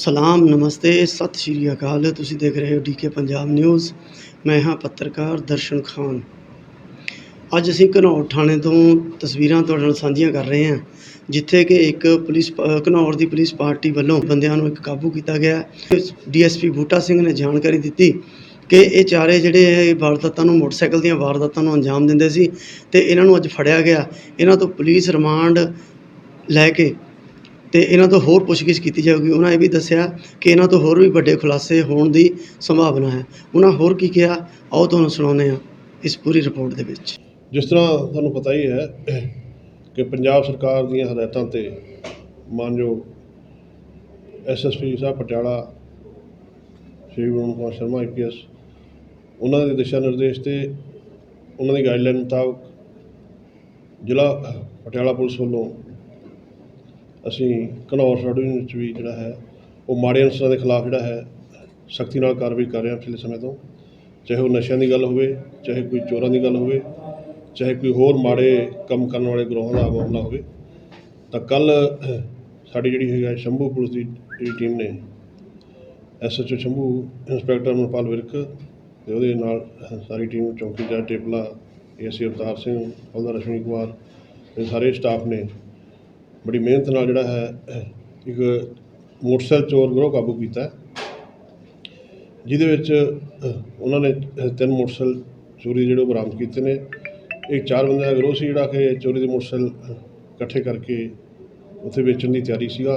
ਸਲਾਮ, ਨਮਸਤੇ, ਸਤਿ ਸ਼੍ਰੀ ਅਕਾਲ। ਤੁਸੀਂ ਦੇਖ ਰਹੇ ਹੋ ਡੀਕੇ ਪੰਜਾਬ ਨਿਊਜ਼। ਮੈਂ ਹਾਂ ਪੱਤਰਕਾਰ ਦਰਸ਼ਨ ਖਾਨ। ਅੱਜ ਅਸੀਂ ਘਨੌਰ ਥਾਣੇ ਤੋਂ ਤਸਵੀਰਾਂ ਤੁਹਾਡੇ ਨਾਲ ਸਾਂਝੀਆਂ ਕਰ ਰਹੇ ਹਾਂ, ਜਿੱਥੇ ਕਿ ਇੱਕ ਪੁਲਿਸ ਪ- ਘਨੌਰ ਦੀ ਪੁਲਿਸ ਪਾਰਟੀ ਵੱਲੋਂ ਬੰਦਿਆਂ ਨੂੰ ਇੱਕ ਕਾਬੂ ਕੀਤਾ ਗਿਆ। ਡੀਐਸਪੀ ਬੂਟਾ ਸਿੰਘ ਨੇ ਜਾਣਕਾਰੀ ਦਿੱਤੀ ਕਿ ਇਹ ਚਾਰੇ ਜਿਹੜੇ ਵਾਰਦਾਤਾਂ ਨੂੰ ਮੋਟਰਸਾਈਕਲ ਦੀਆਂ ਵਾਰਦਾਤਾਂ ਨੂੰ ਅੰਜਾਮ ਦਿੰਦੇ ਸੀ ਤੇ ਇਹਨਾਂ ਨੂੰ ਅੱਜ ਫੜਿਆ ਗਿਆ। ਇਹਨਾਂ ਤੋਂ ਪੁਲਿਸ ਰਿਮਾਂਡ ਲੈ ਕੇ ਤੇ ਇਹਨਾਂ ਤੋਂ ਹੋਰ ਪੁੱਛਗਿੱਛ ਕੀਤੀ ਜਾਊਗੀ। ਉਹਨਾਂ ਇਹ ਵੀ ਦੱਸਿਆ ਕਿ ਇਹਨਾਂ ਤੋਂ ਹੋਰ ਵੀ ਵੱਡੇ ਖੁਲਾਸੇ ਹੋਣ ਦੀ ਸੰਭਾਵਨਾ ਹੈ। ਉਹਨਾਂ ਹੋਰ ਕੀ ਕਿਹਾ? ਆਓ ਤੁਹਾਨੂੰ ਸੁਣਾਉਂਦੇ ਹਾਂ ਇਸ ਪੂਰੀ ਰਿਪੋਰਟ ਦੇ ਵਿੱਚ। ਜਿਸ ਤਰ੍ਹਾਂ ਤੁਹਾਨੂੰ ਪਤਾ ਹੀ ਹੈ ਕਿ ਪੰਜਾਬ ਸਰਕਾਰ ਦੀਆਂ ਹਦਾਇਤਾਂ ਤੇ ਮਾਨਯੋਗ ਐਸਐਸਪੀ ਸਾਹਿਬ ਪਟਿਆਲਾ, ਸ਼੍ਰੀ ਵਰੁਣ ਕੁਮਾਰ ਸ਼ਰਮਾ ਆਈਪੀਐਸ ਉਹਨਾਂ ਦੇ ਦਿਸ਼ਾ ਨਿਰਦੇਸ਼ ਤੇ ਉਹਨਾਂ ਦੀ ਗਾਈਡਲਾਈਨ ਮੁਤਾਬਕ ਜ਼ਿਲ੍ਹਾ ਪਟਿਆਲਾ ਪੁਲਿਸ ਵੱਲੋਂ ਅਸੀਂ ਘਨੌਰ ਸਬ ਡਿਵੀਜ਼ਨ ਵਿੱਚ ਵੀ ਜਿਹੜਾ ਹੈ, ਉਹ ਮਾੜੇ ਅਨਸਰਾਂ ਦੇ ਖਿਲਾਫ ਜਿਹੜਾ ਹੈ, ਸਖਤੀ ਨਾਲ ਕਾਰਵਾਈ ਕਰ ਰਹੇ ਹਾਂ ਪਿਛਲੇ ਸਮੇਂ ਤੋਂ। ਚਾਹੇ ਉਹ ਨਸ਼ਿਆਂ ਦੀ ਗੱਲ ਹੋਵੇ, ਚਾਹੇ ਕੋਈ ਚੋਰਾਂ ਦੀ ਗੱਲ ਹੋਵੇ, ਚਾਹੇ ਕੋਈ ਹੋਰ ਮਾੜੇ ਕੰਮ ਕਰਨ ਵਾਲੇ ਗਰੋਹਾਂ ਦਾ ਮਾਮਲਾ ਹੋਵੇ, ਤਾਂ ਕੱਲ, ਸਾਡੀ ਜਿਹੜੀ ਹੈਗਾ ਸ਼ੰਭੂ ਪੁਲਿਸ ਦੀ ਜਿਹੜੀ ਟੀਮ ਨੇ S H O Shambhu inspector Manpal Virk ਤੇ ਉਹਦੇ ਨਾਲ, ਸਾਰੀ ਟੀਮ ਚੌਕੀਦਾਰ ਟੇਪਲਾ ਏਸੀ ਅਵਤਾਰ ਸਿੰਘ ਹੌਲਦਾਰ ਰਸ਼ਮੀ ਕੁਮਾਰ ਇਹ ਸਾਰੇ ਸਟਾਫ ਨੇ ਬੜੀ ਮਿਹਨਤ ਨਾਲ ਜਿਹੜਾ ਹੈ, ਇੱਕ ਮੋਟਰਸਾਈਕਲ ਚੋਰ ਗਰੋਹ ਕਾਬੂ ਕੀਤਾ। ਜਿਹਦੇ ਵਿੱਚ ਉਹਨਾਂ ਨੇ ਤਿੰਨ ਮੋਟਰਸਾਈਕਲ ਚੋਰੀ ਜਿਹੜੇ ਉਹ ਬਰਾਮਦ ਕੀਤੇ ਨੇ। ਇੱਕ ਚਾਰ ਬੰਦਿਆਂ ਦਾ ਗਰੋਹ ਸੀ ਜਿਹੜਾ ਕਿ ਚੋਰੀ ਦੇ ਮੋਟਰਸਾਈਕਲ ਇਕੱਠੇ ਕਰਕੇ ਉੱਥੇ ਵੇਚਣ ਦੀ ਤਿਆਰੀ ਸੀਗਾ।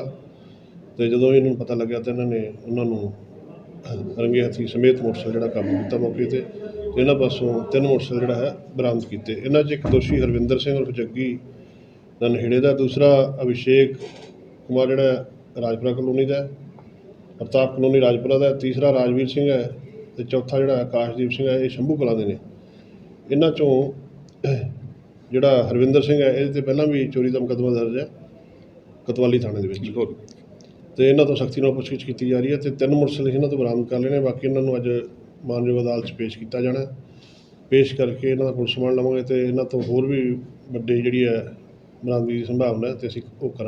ਤੇ ਜਦੋਂ ਇਹਨਾਂ ਨੂੰ ਪਤਾ ਲੱਗਿਆ ਤਾਂ ਇਹਨਾਂ ਨੇ ਉਹਨਾਂ ਨੂੰ ਰੰਗੇ ਹੱਥੀ ਸਮੇਤ ਮੋਟਰਸਾਈਕਲ ਜਿਹੜਾ ਕਾਬੂ ਕੀਤਾ ਮੌਕੇ ਤੇ। ਤੇ ਇਹਨਾਂ ਪਾਸੋਂ ਤਿੰਨ ਮੋਟਰਸਾਈਕਲ ਜਿਹੜਾ ਹੈ, ਬਰਾਮਦ ਕੀਤੇ। ਇਹਨਾਂ 'ਚ ਇੱਕ ਦੋਸ਼ੀ ਹਰਵਿੰਦਰ ਸਿੰਘ ਉਰਫ ਜੱਗੀ ਦਾ ਨਹੇੜੇ ਦਾ ਦੂਸਰਾ ਅਭਿਸ਼ੇਕ ਕੁਮਾਰ ਜਿਹੜਾ ਰਾਜਪੁਰਾ ਕਲੋਨੀ ਦਾ ਪ੍ਰਤਾਪ ਕਲੋਨੀ ਰਾਜਪੁਰਾ ਦਾ। ਤੀਸਰਾ ਰਾਜਵੀਰ ਸਿੰਘ ਹੈ ਤੇ ਚੌਥਾ ਜਿਹੜਾ ਆਕਾਸ਼ਦੀਪ ਸਿੰਘ ਹੈ ਇਹ ਸ਼ੰਭੂ ਕਲਾਂ ਦੇ ਨੇ ਇਹਨਾਂ ਚੋਂ ਜਿਹੜਾ ਹਰਵਿੰਦਰ ਸਿੰਘ ਹੈ ਇਹਦੇ ਤੇ ਪਹਿਲਾਂ ਵੀ ਚੋਰੀ ਦਾ ਮੁਕੱਦਮਾ ਦਰਜ ਹੈ ਕਤਵਾਲੀ ਥਾਣੇ ਦੇ ਵਿੱਚ ਤੇ ਇਹਨਾਂ ਤੋਂ ਸਖਤੀ ਨਾਲ ਪੁੱਛਗਿੱਛ ਕੀਤੀ ਜਾ ਰਹੀ ਹੈ ਤੇ ਤਿੰਨ ਮੋਟਰਸਾਈਕਲ ਇਹਨਾਂ ਤੋਂ ਬਰਾਮਦ ਕਰ ਲਏ ਨੇ ਬਾਕੀ ਇਹਨਾਂ ਨੂੰ ਅੱਜ ਮਾਨਯੋਗ ਅਦਾਲਤ 'ਚ ਪੇਸ਼ ਕੀਤਾ ਜਾਣਾ। ਪੇਸ਼ ਕਰਕੇ ਇਹਨਾਂ ਦਾ ਪੁਲਿਸ ਰਿਮਾਂਡ ਲਵਾਂਗੇ ਤੇ ਇਹਨਾਂ ਤੋਂ ਹੋਰ ਵੀ ਵੱਡੀ ਜਿਹੜੀ ਹੈ ਬਣਾਉਣ ਦੀ ਸੰਭਾਵਨਾ ਹੈ ਅਤੇ ਅਸੀਂ ਉਹ ਕਰਾਂਗੇ।